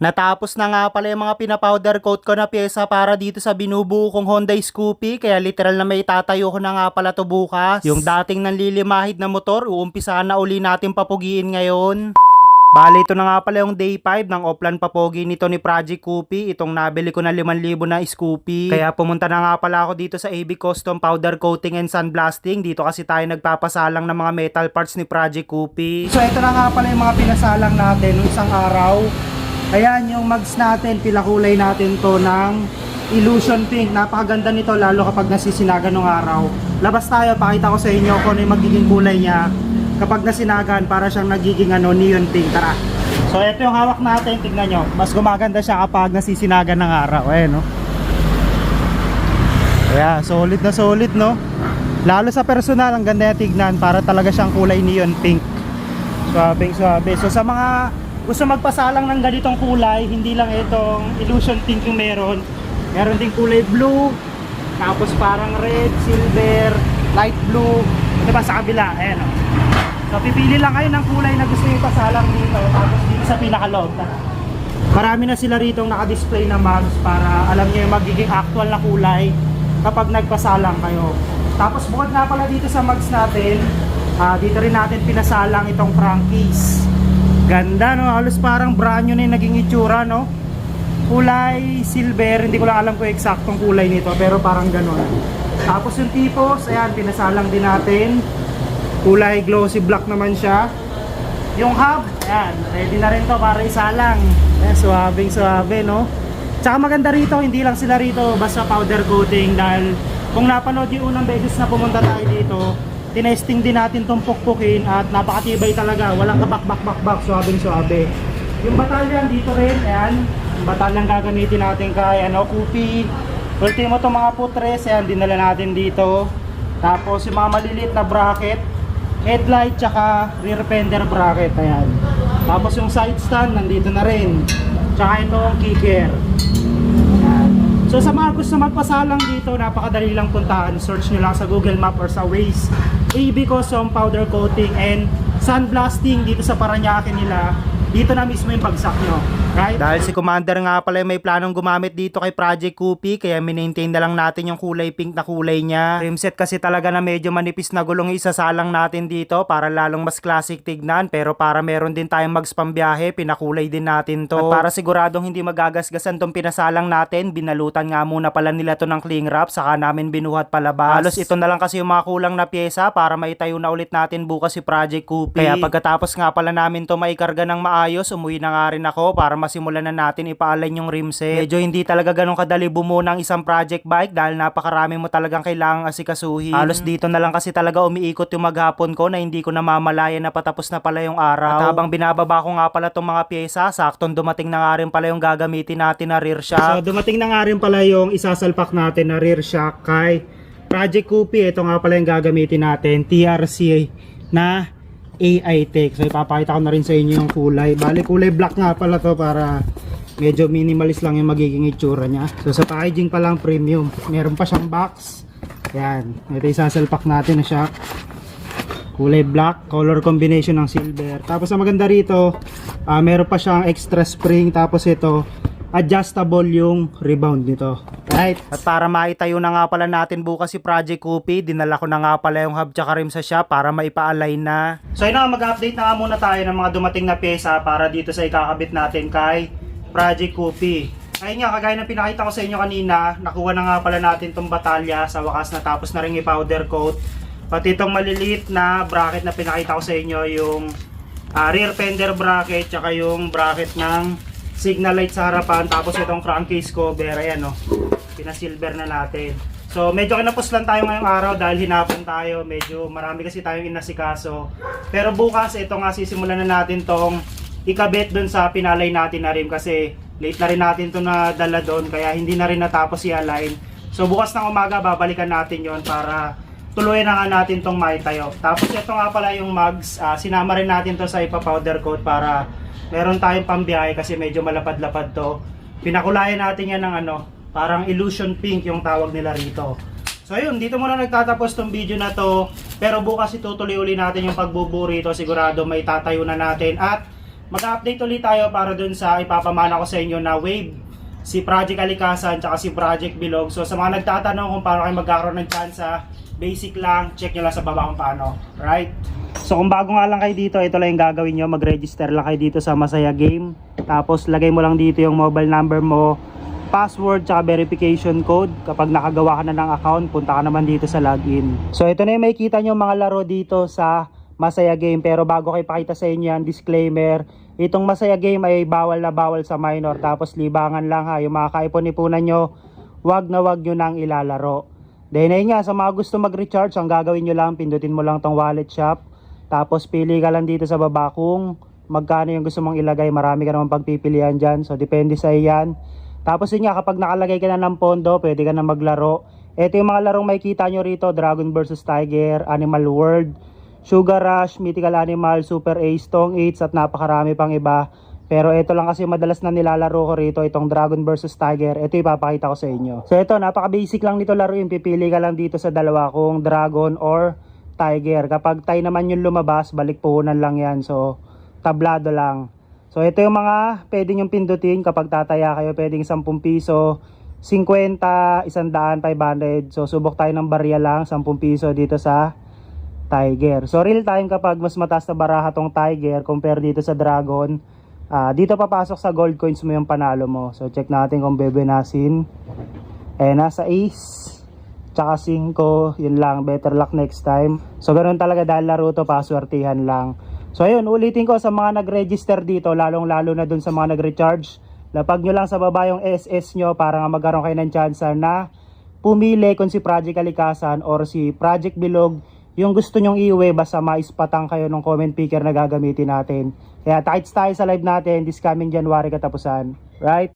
Natapos na nga pala yung mga pinapowder coat ko na pyesa para dito sa binubuo kong Honda Scoopy kaya literal na may tatayo ko na nga pala to bukas. Yung dating nanlilimahid na motor, uumpisahan na uli natin papugiin ngayon. Bale, ito na nga pala yung day 5 ng Oplan Papogi nito ni Project Coopy. Itong nabili ko na 5,000 na Scoopy. Kaya pumunta na nga pala ako dito sa AB Custom Powder Coating and Sandblasting. Dito kasi tayo nagpapasalang ng mga metal parts ni Project Coopy. So ito na nga pala yung mga pinasalang natin nung isang araw. Ayan yung mags natin, pilakulay natin to ng Illusion Pink. Napakaganda nito lalo kapag nasisinagan ng araw. Labas tayo, pakita ko sa inyo kung ano yung magiging kulay niya kapag nasinagan para siyang nagiging ano, neon pink. Tara. So ito yung hawak natin, tignan nyo. Mas gumaganda siya kapag nasisinagan ng araw. Ayan no. Yeah, solid na solid no. Lalo sa personal, ang ganda yung tignan para talaga siyang kulay neon pink. Suabing suabe. So sa mga gusto magpasalang ng ganitong kulay, hindi lang itong illusion pink yung meron. Meron ding kulay blue, tapos parang red, silver, light blue. Diba sa kabila? Ayan o. So pipili lang kayo ng kulay na gusto nyo ipasalang dito, tapos dito sa pinakaloob. Marami na sila rito naka-display na mugs para alam niyo yung magiging actual na kulay kapag nagpasalang kayo. Tapos bukod nga pala dito sa mugs natin, ah, dito rin natin pinasalang itong Frankie's. Ganda no, halos parang brand new na yung naging itsura no. Kulay silver, hindi ko lang alam kung eksaktong kulay nito pero parang ganon. Tapos yung tipos, ayan, pinasalang din natin. Kulay glossy black naman siya. Yung hub, ayan, ready na rin to para isalang. Ayan, suwabing suwabe, no? Tsaka maganda rito, hindi lang sila rito basta powder coating dahil kung napanood yung unang beses na pumunta tayo dito, tinesting din natin tong pukpukin at napakatibay talaga, walang kabak-bak-bak-bak, suwabing suwabe. Yung batalyan dito rin, ayan, yung batalyan gagamitin natin kay ano, Kupi. Ultimo itong mga putres, ayan, dinala natin dito. Tapos yung mga maliliit na bracket, headlight tsaka rear fender bracket. Ayan. Tapos yung side stand nandito na rin. Tsaka itong kicker. So sa mga gusto magpasalang dito napakadali lang puntahan. Search nyo lang sa google map or sa waze AB Custom powder coating and sandblasting dito sa Paranaque nila. Dito na mismo yung bagsak nyo right? dahil si Commander nga pala may planong gumamit dito kay Project Coopy kaya minmaintain na lang natin yung kulay pink na kulay niya. Rim set kasi talaga na medyo manipis na gulong isasalang natin dito para lalong mas classic tignan. Pero para meron din tayong mags pambiyahe pinakulay din natin to. At para siguradong hindi magagasgasan tong pinasalang natin binalutan nga muna pala nila to ng cling wrap saka namin binuhat palabas. Halos ito na lang kasi yung mga kulang na pyesa para maitayo na ulit natin bukas si Project Coopy kaya pagkatapos nga pala namin to maikarga ng maayos umuwi na nga rin ako para masimulan na natin ipaalign yung rim set medyo hindi talaga ganun kadali bumuo ng isang project bike dahil napakarami mo talagang kailangang asikasuhin. Halos dito na lang kasi talaga umiikot yung maghapon ko na hindi ko namamalayan na patapos na pala yung araw. At habang binababa ko nga pala tong mga pyesa saktong dumating na nga rin pala yung gagamitin natin na rear shock. So dumating na nga rin pala yung isasalpak natin na rear shock kay Project Coopy ito nga pala yung gagamitin natin TRC na AI Tech. So ipapakita ko na rin sa inyo yung kulay. Bali kulay black nga pala to para medyo minimalist lang yung magiging itsura niya. So sa packaging pa lang premium. Meron pa siyang box. Yan. Ito isasalpak natin na shock. Kulay black, color combination ng silver. Tapos ang maganda rito, ah, meron pa siyang extra spring. Tapos ito, adjustable yung rebound nito. Right? At para maitayo na nga pala natin bukas si Project Coopy, dinala ko na nga pala yung hub tsaka rim sa shop para maipa-align na. So yun na, mag-update na nga muna tayo ng mga dumating na pyesa para dito sa ikakabit natin kay Project Coopy. Ayun nga, kagaya ng pinakita ko sa inyo kanina, nakuha na nga pala natin tong batalya sa wakas natapos na rin i-powder coat. Pati itong maliliit na bracket na pinakita ko sa inyo, yung ah, rear fender bracket, tsaka yung bracket ng signal light sa harapan, tapos itong crankcase cover, ayan o, pinasilver na natin. So medyo kinapos lang tayo ngayong araw dahil hinapon tayo, medyo marami kasi tayong inasikaso. Pero bukas, ito nga sisimulan na natin tong ikabit dun sa pinalay natin na rim kasi late na rin natin to na dala doon kaya hindi na rin natapos i-align. So bukas ng umaga babalikan natin yon para tuloy na nga natin tong maitayo. Tapos ito nga pala yung mugs, ah, sinama rin natin to sa ipa-powder coat para meron tayong pambiyahe kasi medyo malapad-lapad to. Pinakulayan natin yan ng ano, parang illusion pink yung tawag nila rito. So ayun, dito muna nagtatapos tong video na to. Pero bukas itutuloy uli natin yung pagbubuo rito. Sigurado may tatayo na natin at mag-update ulit tayo para dun sa ipapamana ko sa inyo na wave si Project Alikasan tsaka si Project Bilog. So sa mga nagtatanong kung paano kayo magkakaroon ng tsansa, basic lang, check nyo lang sa baba kung paano. Right? So kung bago nga lang kayo dito, ito lang yung gagawin nyo. Mag-register lang kayo dito sa Masaya Game. Tapos lagay mo lang dito yung mobile number mo, password tsaka verification code. Kapag nakagawa ka na ng account, punta ka naman dito sa login. So ito na yung makikita nyo mga laro dito sa Masaya Game. Pero bago kayo pakita sa inyo yan, disclaimer, itong Masaya Game ay bawal na bawal sa minor. Tapos libangan lang ha, yung mga kaipon-ipunan nyo, wag na wag nyo nang ilalaro. Then ayun nga, sa mga gusto mag-recharge, ang gagawin nyo lang, pindutin mo lang tong wallet shop. Tapos pili ka lang dito sa baba kung magkano yung gusto mong ilagay. Marami ka naman pagpipilian dyan. So depende sa iyan. Tapos yun nga, kapag nakalagay ka na ng pondo, pwede ka na maglaro. Ito yung mga larong makikita nyo rito, Dragon vs. Tiger, Animal World, Sugar Rush, Mythical Animal, Super Ace, Tong 8 at napakarami pang iba. Pero ito lang kasi madalas na nilalaro ko rito, itong Dragon vs. Tiger. Ito ipapakita ko sa inyo. So ito, napaka-basic lang nito laruin. Pipili ka lang dito sa dalawa kung Dragon or Tiger. Kapag tie naman yung lumabas, balik puhunan lang yan. So, tablado lang. So, ito yung mga pwede nyong pindutin kapag tataya kayo. Pwedeng 10 piso, 50, 100, 500. So, subok tayo ng barya lang, 10 piso dito sa Tiger. So, real time kapag mas mataas na baraha tong Tiger compare dito sa Dragon, ah, dito papasok sa gold coins mo yung panalo mo. So, check natin kung bebenasin. Eh, nasa ace. Tsaka 5, yun lang, better luck next time. So, ganoon talaga dahil laro to, paswertihan lang. So, ayun, ulitin ko sa mga nag-register dito, lalong-lalo na dun sa mga nag-recharge. Lapag nyo lang sa baba yung SS nyo para nga magkaroon kayo ng chance na pumili kung si Project Kalikasan or si Project Bilog yung gusto nyong iuwi basta maispatang kayo ng comment picker na gagamitin natin. Kaya tights tayo sa live natin this coming January katapusan. Right?